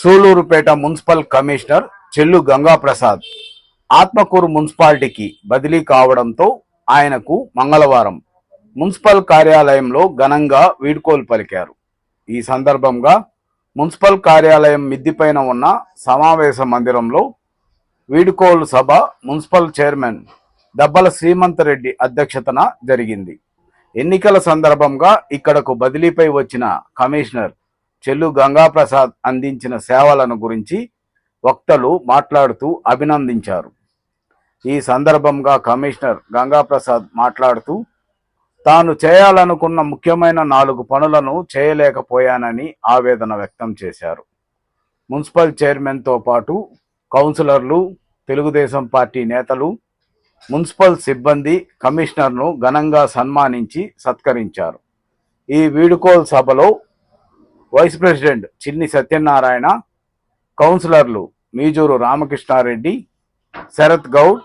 Sullurpeta municipal commissioner చెల్లు గంగాప్రసాద్ ఆత్మకూరు మున్సిపాలిటీకి బదిలీ కావడంతో ఆయనకు మంగళవారం మున్సిపల్ కార్యాలయంలో ఘనంగా వీడ్కోలు పలికారు. ఈ సందర్భంగా మున్సిపల్ కార్యాలయం మిద్దిపైన ఉన్న సమావేశ మందిరంలో వీడ్కోలు సభ మున్సిపల్ చైర్మన్ దబ్బల శ్రీమంత్ రెడ్డి అధ్యక్షతన జరిగింది. ఎన్నికల సందర్భంగా ఇక్కడకు బదిలీపై వచ్చిన కమిషనర్ చెల్లు గంగాప్రసాద్ అందించిన సేవలను గురించి వక్తలు మాట్లాడుతూ అభినందించారు. ఈ సందర్భంగా కమిషనర్ గంగాప్రసాద్ మాట్లాడుతూ తాను చేయాలనుకున్న ముఖ్యమైన నాలుగు పనులను చేయలేకపోయానని ఆవేదన వ్యక్తం చేశారు. మున్సిపల్ చైర్మన్తో పాటు కౌన్సిలర్లు తెలుగుదేశం పార్టీ నేతలు మున్సిపల్ సిబ్బంది కమిషనర్ను ఘనంగా సన్మానించి సత్కరించారు. ఈ వీడుకోల్ సభలో వైస్ ప్రెసిడెంట్ చిన్ని సత్యనారాయణ కౌన్సిలర్లు మీజూరు రామకృష్ణారెడ్డి శరత్ గౌడ్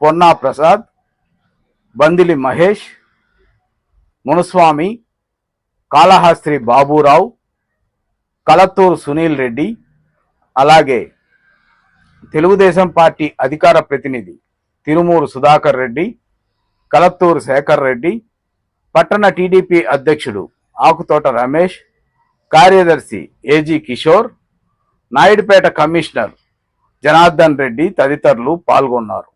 పొన్నా ప్రసాద్ బందిలి మహేష్ మునుస్వామి కాళహస్త్రి బాబురావు కలత్తూరు సునీల్ రెడ్డి అలాగే తెలుగుదేశం పార్టీ అధికార ప్రతినిధి తిరుమూరు సుధాకర్ రెడ్డి కలత్తూరు శేఖర్ రెడ్డి పట్టణ టీడీపీ అధ్యక్షుడు ఆకుతోట రమేష్ కార్యదర్శి A G Kishore Naidupeta commissioner Janardhan Reddy తదితరులు పాల్గొన్నారు.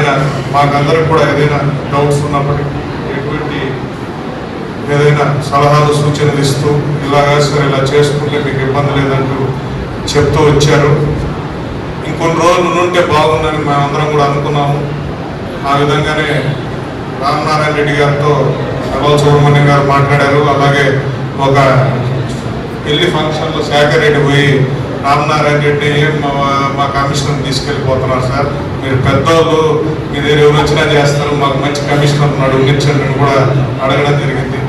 ఆయన మాకందరికి కూడా ఏదైనా డౌట్స్ ఉన్నప్పటికీ ఎటువంటి ఏదైనా సలహాలు సూచనలు ఇస్తూ ఇలాగా సరే ఇలా చేసుకుంటే మీకు ఇబ్బంది లేదంటూ చెప్తూ వచ్చారు. ఇంకొన్ని రోజులు ఉంటే బాగుందని మేమందరం కూడా అనుకున్నాము. ఆ విధంగానే రామనారాయణ రెడ్డి గారితో నవల్ సుబ్రహ్మణ్యం గారు మాట్లాడారు. అలాగే ఒక పెళ్ళి ఫంక్షన్లో శేఖర్ రెడ్డి పోయి రామనారాయణ రెడ్డి మా మా కమిషనర్ తీసుకెళ్ళిపోతున్నారు సార్. మీరు పెద్దోళ్ళు మీ దగ్గర ఎవరు వచ్చినా చేస్తారు. మాకు మంచి కమిషనర్ ఉన్నాడు ఉండించండి అని కూడా అడగడం జరిగింది.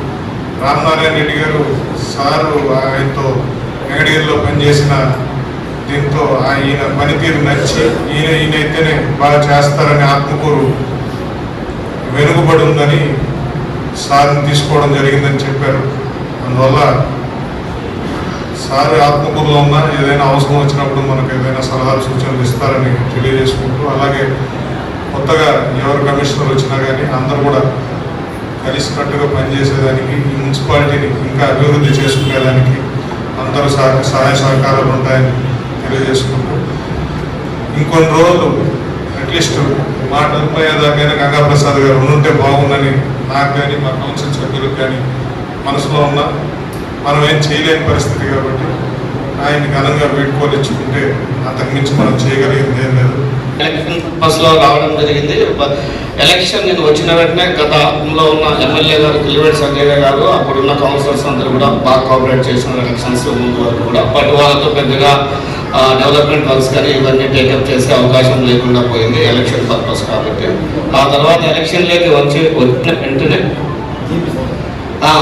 రామనారాయణ రెడ్డి గారు సారు ఆయనతో వెంకటగిరిలో పనిచేసిన దీంతో ఆయన పనితీరు నచ్చి ఈయన ఈయన అయితేనే బాగా చేస్తారని ఆత్మకూరు వెనుకబడి ఉందని సార్ని తీసుకోవడం జరిగిందని చెప్పారు. అందువల్ల సారి ఆత్మకూరులో ఉన్న ఏదైనా అవసరం వచ్చినప్పుడు మనకు ఏదైనా సలహాలు సూచనలు ఇస్తారని తెలియజేసుకుంటూ అలాగే కొత్తగా ఎవరు కమిషనర్ వచ్చినా కానీ అందరూ కూడా కలిసికట్టుగా పనిచేసేదానికి ఈ మున్సిపాలిటీని ఇంకా అభివృద్ధి చేసుకునేదానికి అందరూ సహ- సహాయ సహకారాలు ఉంటాయని తెలియజేసుకుంటూ ఇంకొన్ని రోజులు అట్లీస్ట్ మా అయ్యేదాకైనా గంగాప్రసాద్ గారు ఉంటే బాగుందని నాకు కానీ మా కౌన్సిల్ సభ్యులకు కానీ మనసులో ఉన్న మనం ఏం చేయలేని పరిస్థితి కాబట్టి ఆయన ఘనంగా వీడ్కోలిచ్చుకుంటే అంతకు మించి మనం చేయగలిగింది ఏం లేదు. ఎలక్షన్ బస్సులో రావడం జరిగింది. ఎలక్షన్ నేను వచ్చిన వెంటనే గతంలో ఉన్న ఎమ్మెల్యే గారు కిలివేటి సంజయ్ గారు అప్పుడున్న కౌన్సిలర్స్ అందరూ కూడా బాగా కోఆపరేట్ చేసిన ఎలక్షన్స్ ముందు వరకు కూడా బట్ వాళ్ళతో పెద్దగా డెవలప్మెంట్ వర్క్స్ కానీ ఇవన్నీ టేకప్ చేసే అవకాశం లేకుండా పోయింది ఎలక్షన్ పర్పస్ కాబట్టి. ఆ తర్వాత ఎలక్షన్లోకి వచ్చి వచ్చిన వెంటనే ఆ,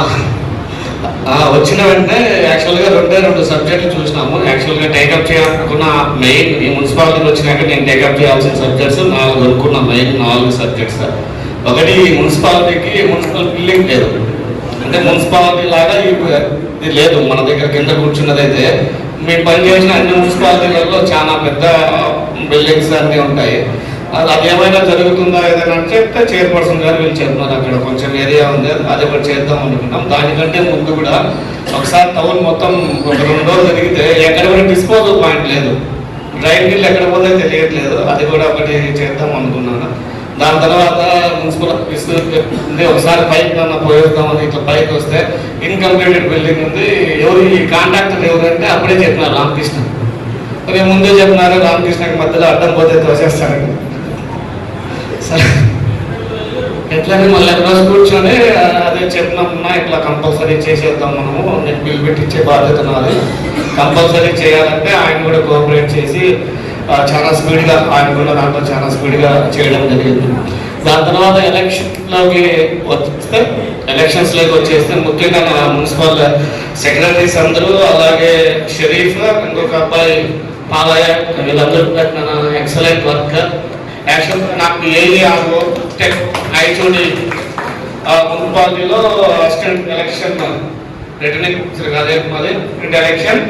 ఆ, వచ్చిన వెంటనే యాక్చువల్గా రెండే రెండు సబ్జెక్టులు చూసినాము. యాక్చువల్గా టేకప్ చేయాలనుకున్న మెయిన్ ఈ మున్సిపాలిటీకి వచ్చినాక నేను టేకప్ చేయాల్సిన సబ్జెక్ట్స్ నాలుగు అనుకున్న మెయిన్ నాలుగు సబ్జెక్ట్స్ ఒకటి ఈ మున్సిపాలిటీకి మున్సిపల్ బిల్డింగ్ లేదు. అంటే మున్సిపాలిటీ లాగా ఇది లేదు. మన దగ్గర కింద కూర్చున్నదైతే మేము పనిచేసిన అన్ని మున్సిపాలిటీలలో చాలా పెద్ద బిల్డింగ్స్ అన్నీ ఉంటాయి. అది అది ఏమైనా జరుగుతుందా ఏదైనా అంటే చెప్తే చైర్పర్సన్ గారు వీళ్ళు చెప్తున్నారు అక్కడ కొంచెం ఏరియా ఉంది. అది ఒకటి చేద్దాం అనుకున్నాం. దానికంటే ముందు కూడా ఒకసారి టౌన్ మొత్తం ఒక రెండు రోజులు తిరిగితే ఎక్కడ కూడా డిస్పోజల్ పాయింట్ లేదు. డ్రైన్ నీళ్ళు ఎక్కడ పోతే తెలియట్లేదు. అది కూడా ఒకటి చేద్దాం అనుకున్నాను. దాని తర్వాత మున్సిపల్ ఆఫీస్ ఒకసారి పైకి కన్నా పోయేద్దామని ఇట్లా పైకి వస్తే ఇన్కంప్లీటెడ్ బిల్డింగ్ ఉంది. ఎవరు ఈ కాంట్రాక్టర్ ఎవరంటే అప్పుడే చెప్పినారు రామకృష్ణ. మరి ముందే చెప్పినారు రామకృష్ణకి మధ్యలో అడ్డం పోతే తోసేస్తాను ఎట్లని మళ్ళీ రోజు కూర్చొని అదే చెప్పినప్పున్నా ఇట్లా కంపల్సరీ చేసేద్దాం మనము. నేను బిల్ పెట్టించే బాధ్యత నాది. కంపల్సరీ చేయాలంటే ఆయన కూడా కోఆపరేట్ చేసి చాలా స్పీడ్గా ఆయన కూడా దాంట్లో చాలా స్పీడ్గా చేయడం జరిగింది. దాని తర్వాత ఎలక్షన్లోకి వస్తే ఎలక్షన్స్లోకి వచ్చేస్తే ముఖ్యంగా నా మున్సిపల్ సెక్రటరీస్ అందరూ అలాగే షరీఫ్ ఇంకొక అబ్బాయి పాలయ్య వీళ్ళందరూ పెట్టిన ఎక్సలెంట్ వర్క్ యాక్చువల్ నాకు ఏరియా టెక్ ఐచూడి మున్సిపాలిటీలో అసిస్టెంట్ ఎలక్షన్ రిటర్నింగ్ అదే మాది ఎలక్షన్